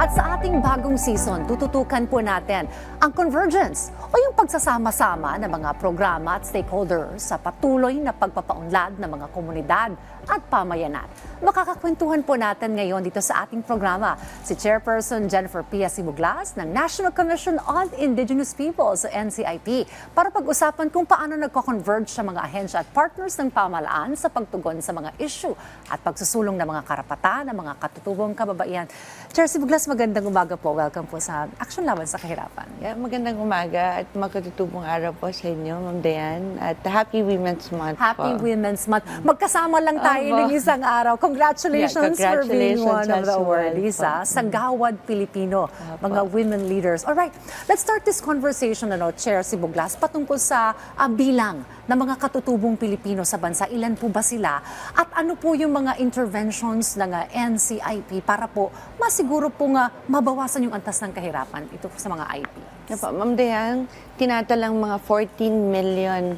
At sa ating bagong season, tututukan po natin ang convergence o yung pagsasama-sama ng mga programa at stakeholders sa patuloy na pagpapaunlad ng mga komunidad at pamayanan. Makakakwentuhan po natin ngayon dito sa ating programa si Chairperson Jennifer Pia Sibuglas ng National Commission on Indigenous Peoples, NCIP, para pag-usapan kung paano nagko-converge sa mga ahensya at partners ng pamahalaan sa pagtugon sa mga issue at pagsusulong ng mga karapatan ng mga katutubong kababaihan. Chair Sibuglas, magandang umaga po. Welcome po sa Action Laban sa Kahirapan. Yeah, magandang umaga at magkatutubong araw po sa inyo, Ma'am Dayan. At Happy Women's Month Happy po. Women's Month. Magkasama lang tayo Opo. ng isang araw. Congratulations, Yeah, for being congratulations one of the well awardees sa Gawad Pilipino, Opo. mga women leaders. All right, let's start this conversation, ano, Chair Sibuglas, patungkol sa ah, bilang ng mga katutubong Pilipino sa bansa. Ilan po ba sila? At ano po yung mga interventions ng ah, NCIP para po masiguro po nga mabawasan yung antas ng kahirapan ito po sa mga IP? Ma'am Dayan, tinatalang mga 14 million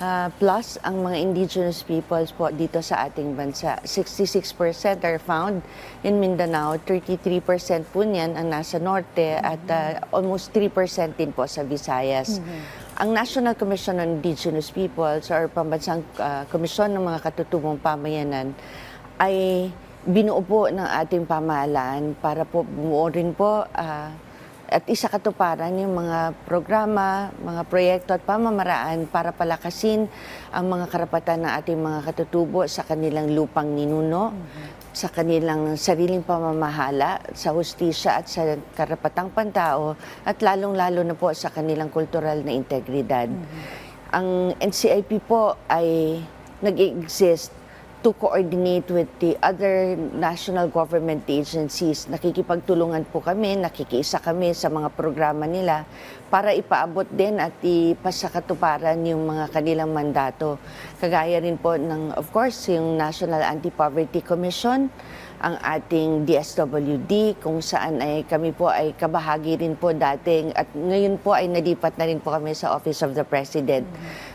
ah, plus ang mga indigenous peoples po dito sa ating bansa. 66% are found in Mindanao, 33% po niyan ang nasa norte at ah, almost 3% din po sa Visayas. Ang National Commission on Indigenous Peoples or Pambansang ah, Komisyon ng mga Katutubong Pamayanan ay binuo po ng ating pamahalaan para po bumuo rin po ah, at isa katuparan yung mga programa, mga proyekto at pamamaraan para palakasin ang mga karapatan ng ating mga katutubo sa kanilang lupang ninuno, sa kanilang sariling pamamahala, sa hustisya at sa karapatang pantao, at lalong-lalo na po sa kanilang kultural na integridad. Ang NCIP po ay nag-exist to coordinate with the other national government agencies. Nakikipagtulungan po kami, nakikiisa kami sa mga programa nila para ipaabot din at ipasakatuparan yung mga kanilang mandato. Kagaya rin po ng, of course, yung National Anti-Poverty Commission, ang ating DSWD kung saan ay kami po ay kabahagi rin po dating at ngayon po ay nalipat na rin po kami sa Office of the President.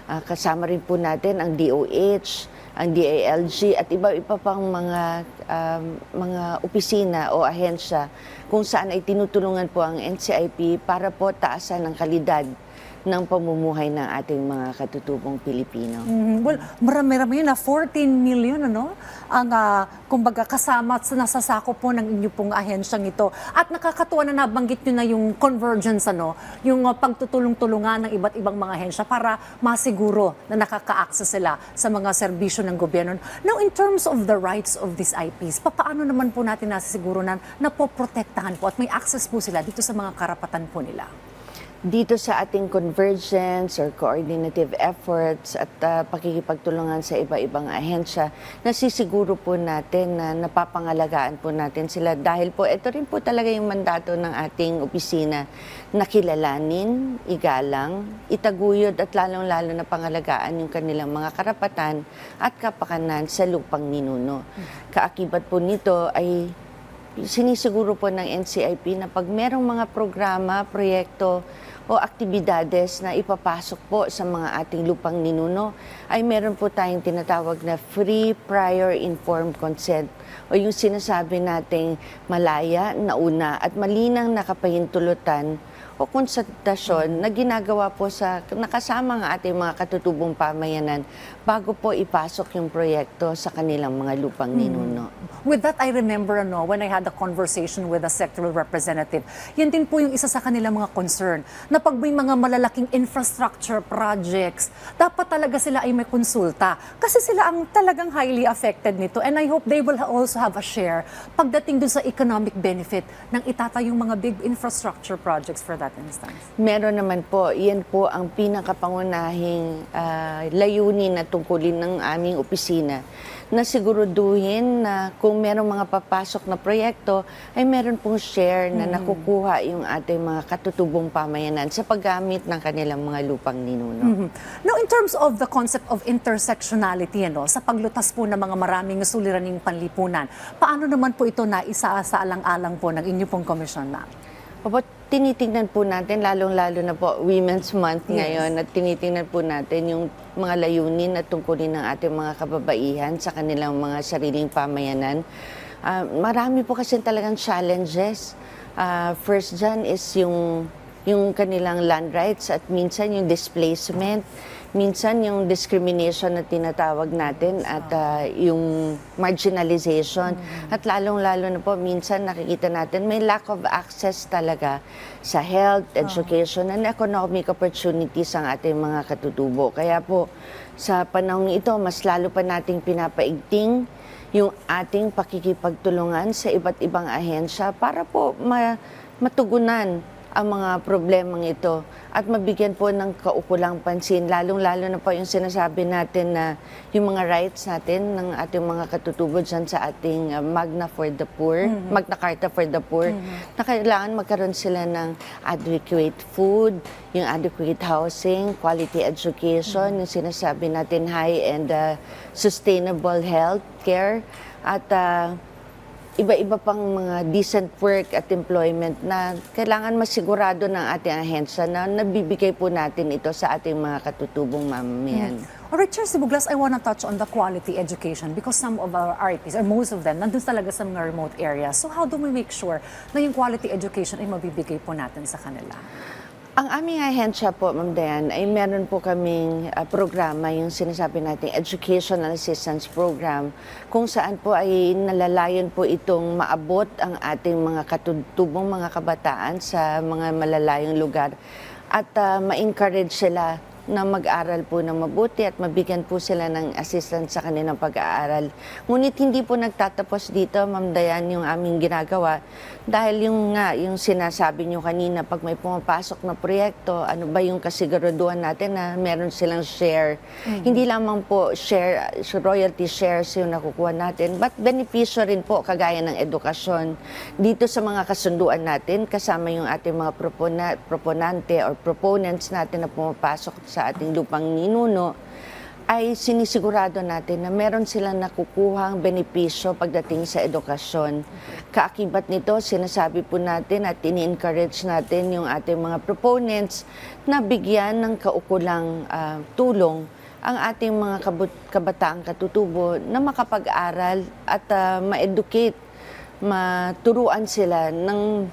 Ah, kasama rin po natin ang DOH, ang DALG at iba-iba pang mga um, mga opisina o ahensya kung saan ay tinutulungan po ang NCIP para po taasan ang kalidad ng pamumuhay ng ating mga katutubong Pilipino. Mhm. Well, marami-rami na 14 million ano ang ah, kumbaga kasama at nasasako po ng inyo pong ahensyang ito. At nakakatuwa na nabanggit nyo na yung convergence ano, yung ah, pagtutulong-tulungan ng iba't ibang mga ahensya para masiguro na nakaka-access sila sa mga serbisyo ng gobyerno. Now in terms of the rights of these IPs, paano naman po natin nasisiguro na napoprotektahan po at may access po sila dito sa mga karapatan po nila? Dito sa ating convergence or coordinative efforts at uh, pakikipagtulungan sa iba-ibang ahensya, nasisiguro po natin na napapangalagaan po natin sila dahil po ito rin po talaga yung mandato ng ating opisina na kilalanin, igalang, itaguyod at lalong-lalo na pangalagaan yung kanilang mga karapatan at kapakanan sa lupang ninuno. Kaakibat po nito ay sinisiguro po ng NCIP na pag merong mga programa, proyekto o aktibidades na ipapasok po sa mga ating lupang ninuno, ay meron po tayong tinatawag na free prior informed consent o yung sinasabi nating malaya, nauna at malinang nakapahintulutan o konsultasyon na ginagawa po sa nakasama ng ating mga katutubong pamayanan bago po ipasok yung proyekto sa kanilang mga lupang ninuno. With that, I remember ano, when I had a conversation with a sectoral representative, yan din po yung isa sa kanilang mga concern, na pag may mga malalaking infrastructure projects, dapat talaga sila ay may konsulta. Kasi sila ang talagang highly affected nito. And I hope they will also have a share pagdating dun sa economic benefit ng itatayong mga big infrastructure projects for that instance. Meron naman po, iyan po ang pinakapangunahing ah, layunin na tungkulin ng aming opisina na siguruduhin na kung merong mga papasok na proyekto ay meron pong share na nakukuha yung ating mga katutubong pamayanan sa paggamit ng kanilang mga lupang ninuno. Mhm. Now, in terms of the concept of intersectionality, ano, sa paglutas po ng mga maraming suliraning panlipunan, paano naman po ito na isa sa alang-alang po ng inyo pong komisyon, ma'am? Opo, tinitingnan po natin, lalong-lalo na po Women's Month Yes. ngayon, at tinitingnan po natin yung mga layunin at tungkulin ng ating mga kababaihan sa kanilang mga sariling pamayanan. Ah, marami po kasi talagang challenges Ah, first dyan is yung, yung kanilang land rights at minsan yung displacement, minsan yung discrimination na tinatawag natin at ah, yung marginalization. At lalong-lalo na po, minsan nakikita natin may lack of access talaga sa health, education, and economic opportunities ang ating mga katutubo. Kaya po, sa panahong ito, mas lalo pa nating pinapaigting yung ating pakikipagtulungan sa iba't ibang ahensya para po ma- matugunan ang mga problemang ito at mabigyan po ng kaukulang pansin, lalong-lalo na po yung sinasabi natin na yung mga rights natin ng ating mga katutubo dyan sa ating uh, Magna for the Poor, Magna Carta for the Poor, na kailangan magkaroon sila ng adequate food, yung adequate housing, quality education, yung sinasabi natin high and uh, sustainable health care, at uh, iba-iba pang mga decent work at employment na kailangan masigurado ng ating ahensya na nabibigay po natin ito sa ating mga katutubong mamamayan. Alright, Chair Sibuglas, I want to touch on the quality education because some of our RIPs, or most of them, nandun talaga sa mga remote areas. So how do we make sure na yung quality education ay mabibigay po natin sa kanila? Ang aming ahensya po, Ma'am Dayan, ay meron po kaming ah, programa, yung sinasabi natin Educational Assistance Program, kung saan po ay nalalayon po itong maabot ang ating mga katutubong mga kabataan sa mga malalayong lugar. At ah, ma-encourage sila na mag-aral po ng mabuti at mabigyan po sila ng assistance sa kanilang pag-aaral. Ngunit hindi po nagtatapos dito, Ma'am Dayan, yung aming ginagawa dahil yung nga, yung sinasabi nyo kanina, pag may pumapasok na proyekto, ano ba yung kasiguraduhan natin na meron silang share. Hindi lamang po share, royalty shares yung nakukuha natin, but benepisyo rin po kagaya ng edukasyon. Dito sa mga kasunduan natin, kasama yung ating mga propona, proponante or proponents natin na pumapasok sa ating lupang ninuno, ay sinisigurado natin na meron silang nakukuhang benepisyo pagdating sa edukasyon. Kaakibat nito, sinasabi po natin at ini-encourage natin yung ating mga proponents na bigyan ng kaukulang ah, tulong ang ating mga kabataang katutubo na makapag-aral at ah, ma-educate, maturuan sila ng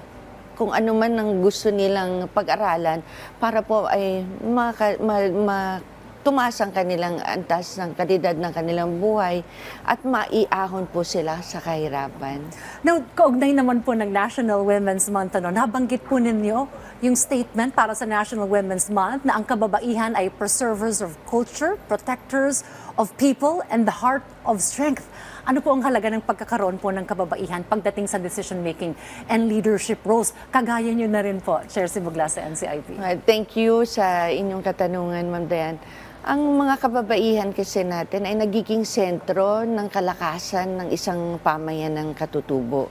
kung ano man ang gusto nilang pag-aralan para po ay maka, ma, ma- tumaas ang kanilang antas ng kalidad ng kanilang buhay at maiahon po sila sa kahirapan. Now, kaugnay naman po ng National Women's Month, ano, nabanggit po ninyo yung statement para sa National Women's Month na ang kababaihan ay preservers of culture, protectors of people, and the heart of strength. Ano po ang halaga ng pagkakaroon po ng kababaihan pagdating sa decision-making and leadership roles? Kagaya nyo na rin po, Chair Sibugla sa NCIP. Uh, Thank you sa inyong katanungan, Ma'am Dayan. Ang mga kababaihan kasi natin ay nagiging sentro ng kalakasan ng isang pamayanang katutubo.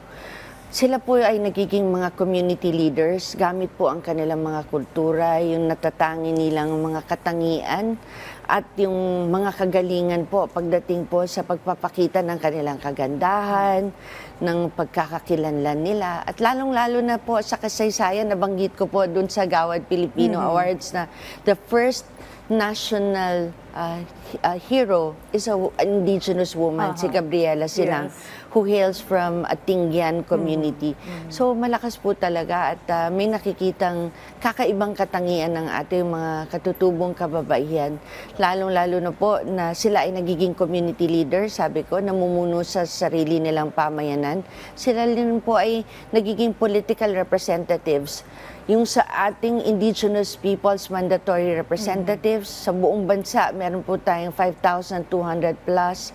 Sila po ay nagiging mga community leaders. Gamit po ang kanilang mga kultura, yung natatangi nilang mga katangian at yung mga kagalingan po pagdating po sa pagpapakita ng kanilang kagandahan, ng pagkakakilanlan nila. At lalong-lalo na po sa kasaysayan nabanggit ko po doon sa Gawad Filipino Awards na the first national uh, uh, hero is a w- indigenous woman, si Gabriela Silang, Yes. Who hails from Atingyan community. So malakas po talaga at uh, may nakikitang kakaibang katangian ng ating mga katutubong kababaihan. Lalong-lalo na po na sila ay nagiging community leader, sabi ko, namumuno sa sarili nilang pamayanan. Sila rin po ay nagiging political representatives yung sa ating indigenous peoples mandatory representatives sa buong bansa, meron po tayong 5,200 plus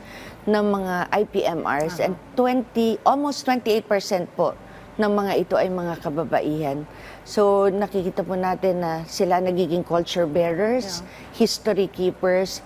ng mga IPMRs and 20, almost 28% po ng mga ito ay mga kababaihan. So nakikita po natin na sila nagiging culture bearers, history keepers,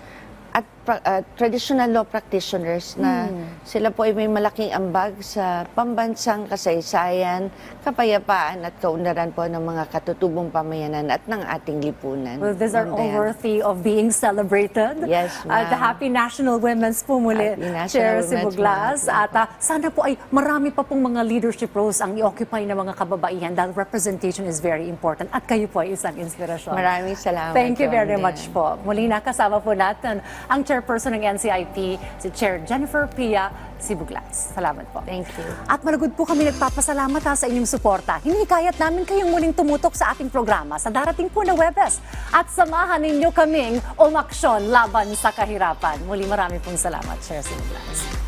uh, traditional law practitioners na sila po ay may malaking ambag sa pambansang kasaysayan, kapayapaan at kaunlaran po ng mga katutubong pamayanan at ng ating lipunan. Well, these are all worthy of being celebrated. Yes, At ma'am. Happy National Women's po muli, Chair Sibuglas. At ah, sana po ay marami pa pong mga leadership roles ang i-occupy ng mga kababaihan dahil representation is very important. At kayo po ay isang inspirasyon. Maraming salamat Thank you very much po. Muli nakasama po natin ang Chair Chairperson ng NCIP, si Chair Jennifer Pia Sibuglas. Salamat po. Thank you. At malugod po kami nagpapasalamat ha sa inyong suporta. Hinihikayat namin kayong muling tumutok sa ating programa sa darating po na Webes. At samahan ninyo kaming umaksyon laban sa kahirapan. Muli marami pong salamat, Chair Sibuglas.